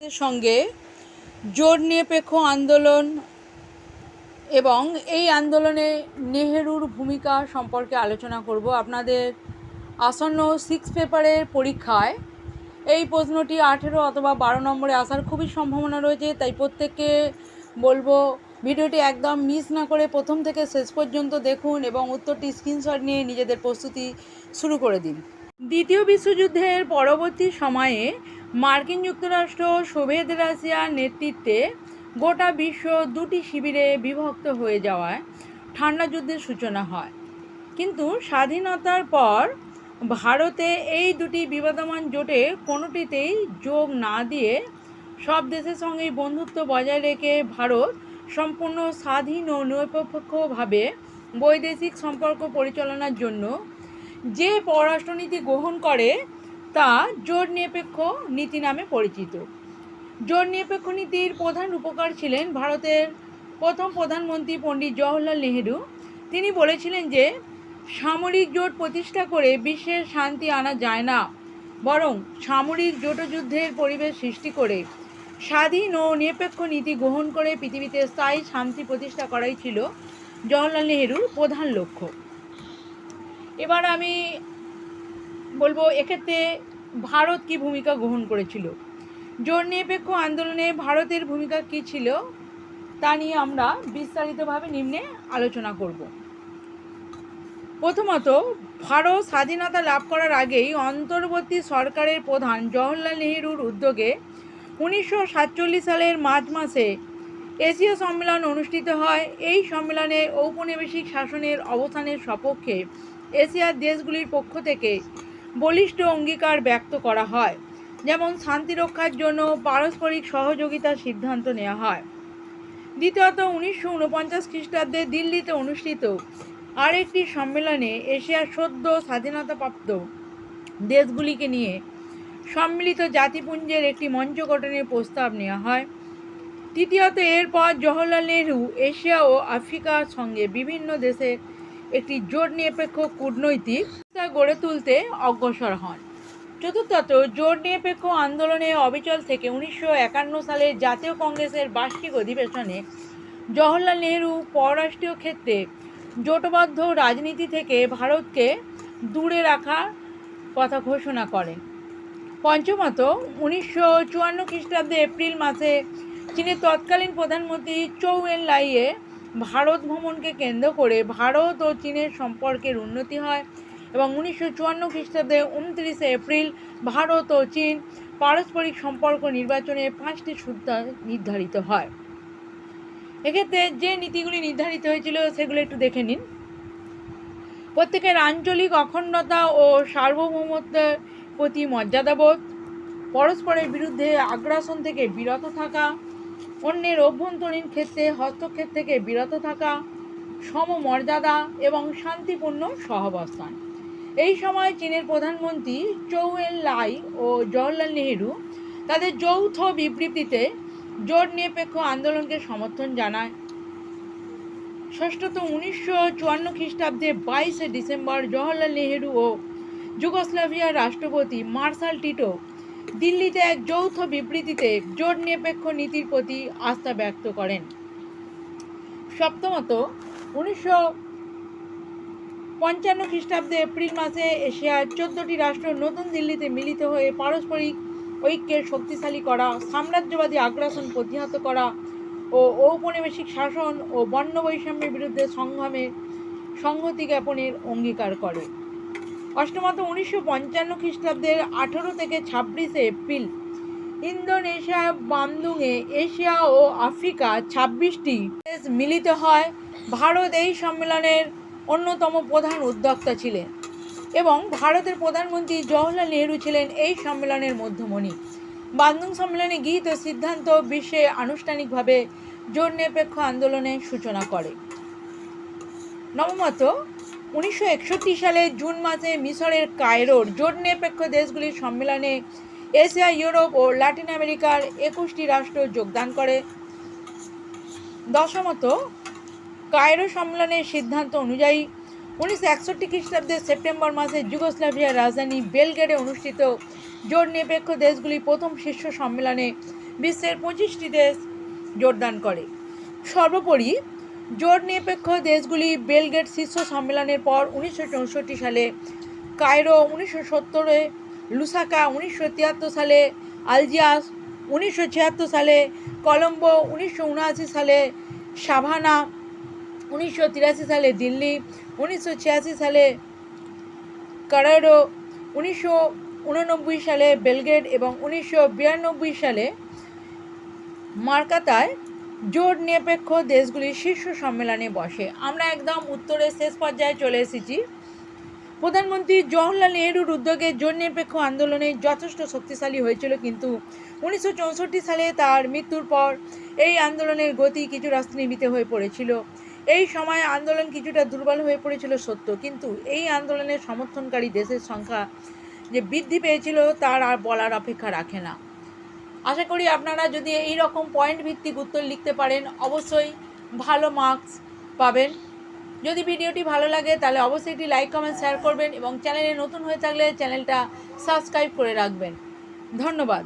সঙ্গে জোট নিরপেক্ষ আন্দোলন এবং এই আন্দোলনে নেহেরুর ভূমিকা সম্পর্কে আলোচনা করব। আপনাদের আসন্ন সিক্স পেপারের পরীক্ষায় এই প্রশ্নটি আঠেরো অথবা বারো নম্বরে আসার খুবই সম্ভাবনা রয়েছে, তাই প্রত্যেককে বলব ভিডিওটি একদম মিস না করে প্রথম থেকে শেষ পর্যন্ত দেখুন এবং উত্তরটি স্ক্রিনশট নিয়ে নিজেদের প্রস্তুতি শুরু করে দিন। দ্বিতীয় বিশ্বযুদ্ধের পরবর্তী সময়ে মার্কিন যুক্তরাষ্ট্র, সোভিয়েত রাশিয়ার নেতৃত্বে গোটা বিশ্ব দুটি শিবিরে বিভক্ত হয়ে যাওয়ায় ঠান্ডা যুদ্ধের সূচনা হয়। কিন্তু স্বাধীনতার পর ভারতে এই দুটি বিবাদমান জোটে কোনোটিতেই যোগ না দিয়ে সব দেশের সঙ্গেই বন্ধুত্ব বজায় রেখে ভারত সম্পূর্ণ স্বাধীন ও নিরপেক্ষভাবে বৈদেশিক সম্পর্ক পরিচালনার জন্য যে পররাষ্ট্রনীতি গ্রহণ করে তা জোট নিরপেক্ষ নীতি নামে পরিচিত। জোট নিরপেক্ষ নীতির প্রধান উপকার ছিলেন ভারতের প্রথম প্রধানমন্ত্রী পণ্ডিত জওহরলাল নেহেরু। তিনি বলেছিলেন যে, সামরিক জোট প্রতিষ্ঠা করে বিশ্বের শান্তি আনা যায় না, বরং সামরিক জোটযুদ্ধের পরিবেশ সৃষ্টি করে স্বাধীন ও নিরপেক্ষ নীতি গ্রহণ করে পৃথিবীতে স্থায়ী শান্তি প্রতিষ্ঠা করাই ছিল জওহরলাল নেহেরুর প্রধান লক্ষ্য। এবার আমি বলব, এক্ষেত্রে ভারত কি ভূমিকা গ্রহণ করেছিল? জোট নিরপেক্ষ আন্দোলনে ভারতের ভূমিকা কী ছিল, তা নিয়ে আমরা বিস্তারিতভাবে নিম্নে আলোচনা করব। প্রথমত, ভারত স্বাধীনতা লাভ করার আগেই অন্তর্বর্তী সরকারের প্রধান জওহরলাল নেহরুর উদ্যোগে উনিশশো সাতচল্লিশ সালের মার্চ মাসে এশীয় সম্মেলন অনুষ্ঠিত হয়। এই সম্মেলনে ঔপনিবেশিক শাসনের অবসানের সপক্ষে এশিয়ার দেশগুলির পক্ষ থেকে বলিষ্ঠ অঙ্গীকার ব্যক্ত করা হয়। যেমন শান্তি রক্ষার জন্য পারস্পরিক সহযোগিতার সিদ্ধান্ত নেওয়া হয়। দ্বিতীয়ত, উনিশশো উনপঞ্চাশ খ্রিস্টাব্দে দিল্লিতে অনুষ্ঠিত আরেকটি সম্মেলনে এশিয়ার সদ্য স্বাধীনতাপ্রাপ্ত দেশগুলিকে নিয়ে সম্মিলিত জাতিপুঞ্জের একটি মঞ্চ গঠনের প্রস্তাব নেওয়া হয়। তৃতীয়ত, এরপর জওহরলাল নেহরু এশিয়া ও আফ্রিকার সঙ্গে বিভিন্ন দেশের একটি জোট নিরপেক্ষ কূটনৈতিক গড়ে তুলতে অগ্রসর হন। চতুর্থত জোট নিরপেক্ষ আন্দোলনে অবিচল থেকে উনিশশো একান্ন সালে জাতীয় কংগ্রেসের বার্ষিক অধিবেশনে জওহরলাল নেহরু পররাষ্ট্রীয় ক্ষেত্রে জোটবদ্ধ রাজনীতি থেকে ভারতকে দূরে রাখার কথা ঘোষণা করেন। পঞ্চমত উনিশশো চুয়ান্ন খ্রিস্টাব্দে এপ্রিল মাসে চীনের তৎকালীন প্রধানমন্ত্রী চৌ এন লাইয়ে ভারত ভ্রমণকে কেন্দ্র করে ভারত ও চীনের সম্পর্কের উন্নতি হয় এবং উনিশশো চুয়ান্ন খ্রিস্টাব্দে উনত্রিশে এপ্রিল ভারত ও চীন পারস্পরিক সম্পর্ক নির্বাচনে পাঁচটি সূত্র নির্ধারিত হয়। এক্ষেত্রে যে নীতিগুলি নির্ধারিত হয়েছিল সেগুলো একটু দেখে নিন। প্রত্যেকের আঞ্চলিক অখণ্ডতা ও সার্বভৌমত্বের প্রতি মর্যাদাবোধ, পরস্পরের বিরুদ্ধে আগ্রাসন থেকে বিরত থাকা অন্যের অভ্যন্তরীণ ক্ষেত্রে, হস্তক্ষেপ থেকে বিরত থাকা, সমমর্যাদা এবং শান্তিপূর্ণ সহাবস্থান। এই সময় চীনের প্রধানমন্ত্রী চৌ এন লাই ও জওহরলাল নেহেরু তাদের যৌথ বিবৃতিতে জোট নিরপেক্ষ আন্দোলনকে সমর্থন জানায়। ষষ্ঠত উনিশশো চুয়ান্ন খ্রিস্টাব্দে বাইশে ডিসেম্বর জওহরলাল নেহেরু ও যুগোস্লাভিয়ার রাষ্ট্রপতি মার্শাল টিটো দিল্লিতে এক যৌথ বিবৃতিতে জোট নিরপেক্ষ নীতির প্রতি আস্থা ব্যক্ত করেন। সপ্তমত, উনিশশো পঞ্চান্ন খ্রিস্টাব্দে এপ্রিল মাসে এশিয়ার চোদ্দটি রাষ্ট্র নতুন দিল্লিতে মিলিত হয়ে পারস্পরিক ঐক্যের শক্তিশালী করা, সাম্রাজ্যবাদী আগ্রাসন প্রতিহত করা ও ঔপনিবেশিক শাসন ও বর্ণ বৈষম্যের বিরুদ্ধে সংগ্রামে সংহতি জ্ঞাপনের অঙ্গীকার করে। অষ্টমত উনিশশো পঞ্চান্ন খ্রিস্টাব্দের আঠেরো থেকে ছাব্বিশে এপ্রিল ইন্দোনেশিয়া বান্দুংয়ে এশিয়া ও আফ্রিকা ছাব্বিশটি দেশ মিলিত হয়। ভারত এই সম্মেলনের অন্যতম প্রধান উদ্যোক্তা ছিলেন এবং ভারতের প্রধানমন্ত্রী জওহরলাল নেহরু ছিলেন এই সম্মেলনের মধ্যমণি। বান্দুং সম্মেলনে গৃহীত সিদ্ধান্ত বিশ্বে আনুষ্ঠানিকভাবে জোট নিরপেক্ষ আন্দোলনের সূচনা করে। নবমত উনিশশো একষট্টি সালে জুন মাসে মিশরের কায়রোর জোট নিরপেক্ষ দেশগুলির সম্মেলনে এশিয়া, ইউরোপ ও লাতিন আমেরিকার একুশটি রাষ্ট্র যোগদান করে। দশমত, কায়রো সম্মেলনের সিদ্ধান্ত অনুযায়ী উনিশশো একষট্টি খ্রিস্টাব্দের সেপ্টেম্বর মাসে যুগোস্লাভিয়ার রাজধানী বেলগেডে অনুষ্ঠিত জোট নিরপেক্ষ দেশগুলির প্রথম শীর্ষ সম্মেলনে বিশ্বের পঁচিশটি দেশ যোগদান করে। সর্বোপরি জোট নিরপেক্ষ দেশগুলি বেলগেট শীর্ষ সম্মেলনের পর উনিশশো চৌষট্টি সালে কায়রো, উনিশশো সত্তরে লুসাকা, উনিশশো তিয়াত্তর সালে আলজিয়াস, উনিশশো ছিয়াত্তর সালে কলম্বো, উনিশশো উনআশি সালে সাভানা, উনিশশো তিরাশি সালে দিল্লি, উনিশশো ছিয়াশি সালে কারারো উনিশশো সালে বেলগেট এবং উনিশশো বিরানব্বই সালে মার্কাতায় জোট নিরপেক্ষ দেশগুলির শীর্ষ সম্মেলনে বসে। আমরা একদম উত্তরের শেষ পর্যায়ে চলে এসেছি। প্রধানমন্ত্রী জওহরলাল নেহরুর উদ্যোগে জোট নিরপেক্ষ আন্দোলনে যথেষ্ট শক্তিশালী হয়েছিল, কিন্তু উনিশশো চৌষট্টি সালে তার মৃত্যুর পর এই আন্দোলনের গতি কিছুটা স্তীমিত হয়ে পড়েছিল। এই সময় আন্দোলন কিছুটা দুর্বল হয়ে পড়েছিল সত্য, কিন্তু এই আন্দোলনের সমর্থনকারী দেশের সংখ্যা যে বৃদ্ধি পেয়েছিল তার আর বলার অপেক্ষা রাখে না। আশা করি আপনারা যদি এই রকম পয়েন্ট ভিত্তিক উত্তর লিখতে পারেন, অবশ্যই ভালো মার্কস পাবেন। যদি ভিডিওটি ভালো লাগে, তাহলে অবশ্যই একটি লাইক কমেন্ট শেয়ার করবেন এবং চ্যানেলে নতুন হয়ে থাকলে চ্যানেলটা সাবস্ক্রাইব করে রাখবেন। ধন্যবাদ।